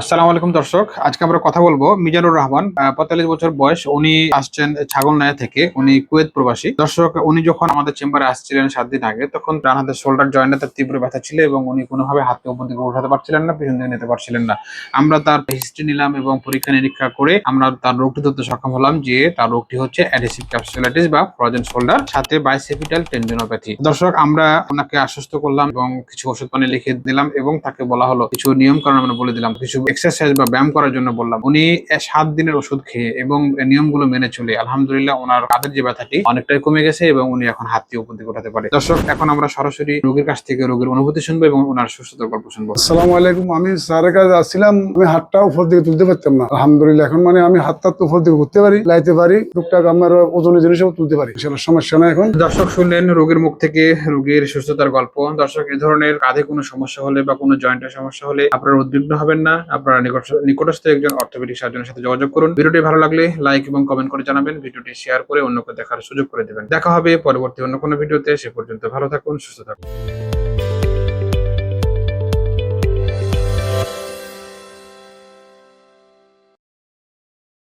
আসসালামু আলাইকুম দর্শক। আজকে আমরা কথা বলব মিজানুর রহমান পঁয়তাল্লিশ বছর বয়স, উনি আসছেন ছাগলনায়া থেকে, উনি কুয়েত প্রবাসী। দর্শক, উনি যখন আমাদের চেম্বারে আসছিলেন সাত দিন আগে, তখন ডান হাতের শোল্ডার জয়েন্টে তার তীব্র ব্যথা ছিল এবং উনি কোনোভাবে হাতকে উপর দিকে উঠাতে পারছিলেন না, পিছন দিকে নিতে পারছিলেন না। আমরা তার হিস্ট্রি নিলাম এবং পরীক্ষা নিরীক্ষা করে আমরা তার রোগটি ধরতে সক্ষম হলাম যে তার রোগটি হচ্ছে অ্যাডহেসিভ ক্যাপসুলাইটিস বা ফ্রোজেন শোল্ডার, সাথে বাইসেপিটাল টেন্ডিনোপ্যাথি দর্শক, আমরা ওনাকে আশ্বস্ত করলাম এবং কিছু ওষুধ পানি লিখে দিলাম এবং তাকে বলা হলো। কিছু নিয়ম কারণ আমরা বলে দিলাম। কিছু এক্সারসাইজ বা ব্যায়াম করার জন্য বললাম উনি সাত দিনের ওষুধ খেয়ে এবং নিয়মগুলো মেনে চলে আলহামদুলিল্লাহ ওনার কাঁধের যে ব্যথাটি অনেকটাই কমে গেছে এবং উনি এখন হাতটি উপর দিকে উঠাতে পারে। দর্শক এখন আমরা সরাসরি রোগীর কাছ থেকে রোগীর অনুভূতি শুনব এবং ওনার সুস্থতার গল্প শুনব। আসসালামু আলাইকুম আমি স্যারের কাছে আসছিলাম আমি হাতটা উপর দিকে তুলতে পারতাম না। আলহামদুলিল্লাহ এখন মানে আমি হাতটা উপর দিকে করতে পারি লাইতে পারি টুকটাক আমার ওজনের জিনিসও তুলতে পারি। সেটা সমস্যা না এখন। দর্শক শুনলেন রোগীর মুখ থেকে রোগীর সুস্থতার গল্প। দর্শক এ ধরনের কাঁধে কোনো সমস্যা হলে বা কোনো জয়েন্টের সমস্যা হলে আপনারা উদ্বিগ্ন হবেন না। আপনারা নিকট- নিকটস্থ একজন অর্থোপেডিক সার্জনের সাথে যোগাযোগ করুন। ভিডিওটি ভালো লাগলে লাইক এবং কমেন্ট করে জানাবেন। ভিডিওটি শেয়ার করে অন্যকে দেখার সুযোগ করে দেবেন। দেখা হবে পরবর্তী অন্য কোনো ভিডিওতে। সে পর্যন্ত ভালো থাকুন, সুস্থ থাকুন।